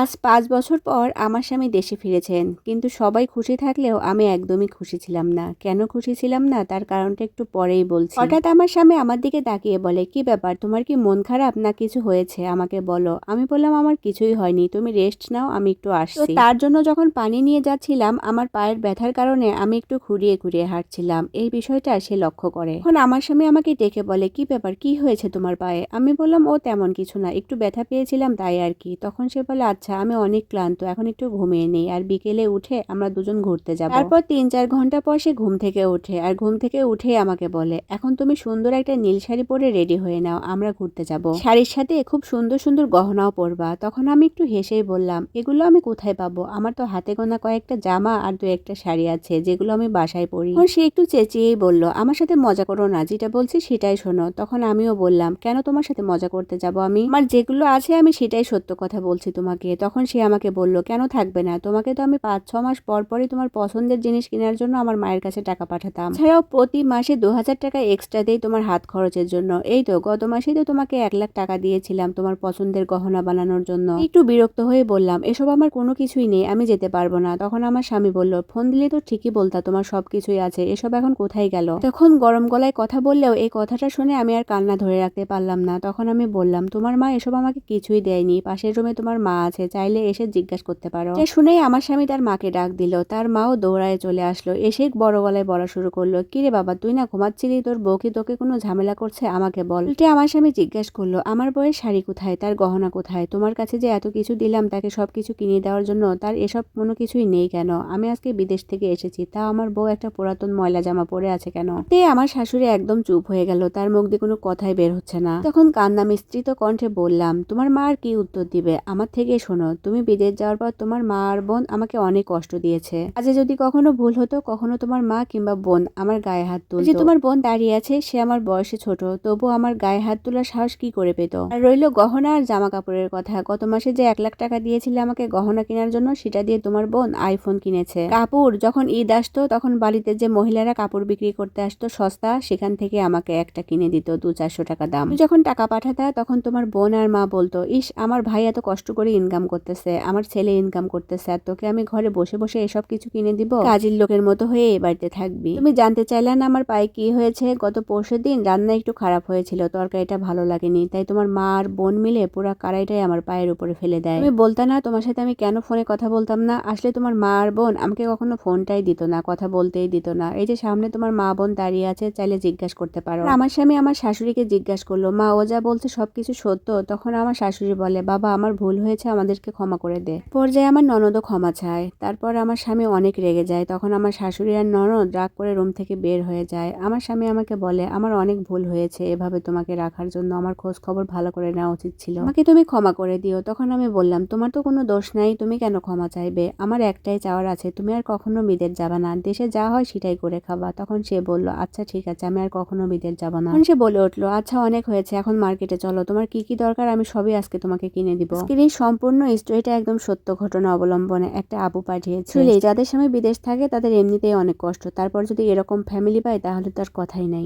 আজ পাঁচ বছর পর আমার স্বামী দেশে ফিরেছেন কিন্তু সবাই খুশি থাকলেও আমি একদমই খুশি ছিলাম না। কেন খুশি ছিলাম না? তার কারণটা একটু পরেই বলছি। হঠাৎ আমার স্বামী আমার দিকে তাকিয়ে বলে কি ব্যাপার? তোমার কি মন খারাপ না কিছু হয়েছে? আমাকে বলো। আমি বললাম আমার কিছুই হয়নি। তুমি রেস্ট নাও আমি একটু আসছি। তার জন্য যখন পানি নিয়ে যাচ্ছিলাম আমার পায়ের ব্যথার কারণে আমি একটু ঘুরিয়ে ঘুরিয়ে হাঁটছিলাম। এই বিষয়টা সে লক্ষ্য করে। এখন আমার স্বামী আমাকে ডেকে বলে কি ব্যাপার? কি হয়েছে তোমার পায়ে? আমি বললাম ও তেমন কিছু না। একটু ব্যথা পেয়েছিলাম তাই আর কি। তখন সে বলে আচ্ছা আমি অনেক ক্লান্ত এখন একটু ঘুমিয়ে নেই। আর বিকেলে উঠে আমরা দুজন ঘুরতে যাব। তারপর তিন চার ঘণ্টা পর সে ঘুম থেকে ওঠে। আর ঘুম থেকে উঠে আমাকে বলে এখন তুমি সুন্দর একটা নীল শাড়ি পরে রেডি হয়ে নাও আমরা ঘুরতে যাব। শাড়ির সাথে খুব সুন্দর সুন্দর গহনাও পরবা। তখন আমি একটু হেসেই বললাম এগুলো আমি কোথায় পাবো? আমার তো হাতে গোনা কয়েকটা জামা আর দু একটা শাড়ি আছে যেগুলো আমি বাসায় পরি। তখন সে একটু চেঁচিয়েই বলল আমার সাথে মজা করো না যেটা বলছি সেটাই শোনো। তখন আমিও বললাম কেন তোমার সাথে মজা করতে যাব আমি? আমার যেগুলো আছে আমি সেটাই সত্য কথা বলছি তোমাকে। তখন সে আমাকে বলল, কেন থাকবে না? তোমাকে তো আমি পাঁচ ছ মাস পর পরই তোমার পছন্দের জিনিস কেনার জন্য আমার মায়ের কাছে টাকা পাঠাতাম। ছাড়াও প্রতি মাসে দু হাজার টাকা এক্সট্রা দেই তোমার হাত খরচের জন্য। এই তো, গত মাসেই তো তোমাকে এক লাখ টাকা দিয়েছিলাম তোমার পছন্দের গহনা বানানোর জন্য। একটু বিরক্ত হয়ে বললাম, এসব আমার কোনো কিছুই নেই, আমি যেতে পারব না। তখন আমার স্বামী বলল, ফোন দিলে তো ঠিকই বলতা, তোমার সব কিছুই আছে, এসব এখন কোথায় গেল? তখন গরম গলায় কথা বললেও এই কথাটা শুনে আমি আর কান্না ধরে রাখতে পারলাম না। তখন আমি বললাম, তোমার মা এসব আমাকে কিছুই দেয়নি। পাশের রুমে তোমার মা চাইলে এসে জিজ্ঞাসা করতে পারো। শুনেই আমার স্বামী তার মাকে ডাক দিল। তার মাও দৌড়ায় চলে আসলো। এসে বড় গলায় বলা শুরু করল, কিরে বাবা, তুই না ঘুমাচ্ছিলি? তোর বউ তোকে কোনো ঝামেলা করছে? আমাকে বল। উল্টে আমার স্বামী জিজ্ঞাসা করল, আমার বউয়ের শাড়ি কোথায়? তার গহনা কোথায়? তোমার কাছে যে এত কিছু দিলাম, তাকে সব কিছু কিনে দেওয়ার জন্য তার এসব কোনো কিছুই নেই কেন? আমি আজকে বিদেশ থেকে এসেছি তা আমার বউ একটা পুরাতন ময়লা জামা পরে আছে কেন? তে আমার শাশুড়ি একদম চুপ হয়ে গেল, তার মুখ দিয়ে কোনো কথাই বের হচ্ছে না। তখন কান্না মিস্ত্রিত কণ্ঠে বললাম, তোমার মা আর কি উত্তর দিবে? আমার থেকে শোনো, তুমি বিদেশ যাওয়ার পর তোমার মা আর বোন আমাকে অনেক কষ্ট দিয়েছে। আজ যদি কখনো ভুল হতো, কখনো তোমার মা কিংবা বোন আমার গায়ে হাত তুলতো। যে তোমার বোন দাঁড়িয়ে আছে, সে আমার বয়সে ছোট তবু আমার গায়ে হাত তোলার সাহস কি করে পেত? আর রইল গহনা আর জামা কাপড়ের কথা। গত মাসে যে এক লাখ টাকা দিয়েছিলে আমাকে গহনা কেনার জন্য, সেটা দিয়ে তোমার বোন আইফোন কিনেছে। কাপড়, যখন ঈদ আসতো, তখন বাড়িতে যে মহিলারা কাপড় বিক্রি করতে আসতো, সস্তা, সেখান থেকে আমাকে একটা কিনে দিত, দু চারশো টাকা দাম। যখন টাকা পাঠাতা, তখন তোমার বোন আর মা বলতো, ইস, আমার ভাই এত কষ্ট করে ইনকাম করতেছে, আমার ছেলে ইনকাম করতেছে, আর তোকে আমি ঘরে বসে বসে এসব কিছু কিনে দিব, কাজের লোকের মতো হয়ে এ বাড়িতে থাকবি। তুমি জানতে চাইলে না আমার পায়ে কি হয়েছে, গত পরশু দিন রান্না একটু খারাপ হয়েছিল, তরকারিটা ভালো লাগেনি, তাই তোমার মা আর বোন মিলে পুরো কারাইটাই আমার পায়ের উপরে ফেলে দেয়। তুমি বলতা না, তোমার সাথে আমি কেন ফোনে কথা বলতাম না? আসলে তোমার মা আর বোন আমাকে কখনো ফোনটাই দিত না, কথা বলতেই দিত না। এই যে সামনে তোমার মা বোন দাঁড়িয়ে আছে, চাইলে জিজ্ঞাসা করতে পারো। আমার স্বামী আমার শাশুড়িকে জিজ্ঞাসা করল, মা, ও যা বলছে সবকিছু সত্য? তখন আমার শাশুড়ি বলে, বাবা, আমার ভুল হয়েছে আমাদেরকে ক্ষমা করে দে। পর্যায়ে আমার ননদও ক্ষমা চায়। তারপর আমার স্বামী অনেক রেগে যায়। তখন আমার শাশুড়ি আর ননদ রাগ করে রুম থেকে বের হয়ে যায়। আমার স্বামী আমাকে বলে, আমার অনেক ভুল হয়েছে। এভাবে তোমাকে রাখার জন্য আমার খোঁজ খবর ভালো করে নেওয়া উচিত ছিল। আমাকে তুমি ক্ষমা করে দিও। তখন আমি বললাম, তোমার তো কোনো দোষ নাই। তুমি কেন ক্ষমা চাইবে? আমার একটাই চাওয়ার আছে। তুমি আর কখনো বিদেশ যাবা না। দেশে যা হয় সেটাই করে খাবা। তখন সে বলল আচ্ছা ঠিক আছে। আমি আর কখনো বিদেশ যাব না। সে বলে উঠল আচ্ছা অনেক হয়েছে। এখন মার্কেটে চলো। তোমার কি কি দরকার? আমি সবই আজকে তোমাকে কিনে দিব। এই সম্পূর্ণ স্টোরিটা একদম সত্য ঘটনা অবলম্বনে একটা আবু পাঠিয়েছে। যাদের স্বামী বিদেশ থাকে তাদের এমনিতেই অনেক কষ্ট। তারপর যদি এরকম ফ্যামিলি পায় তাহলে তার কথাই নাই।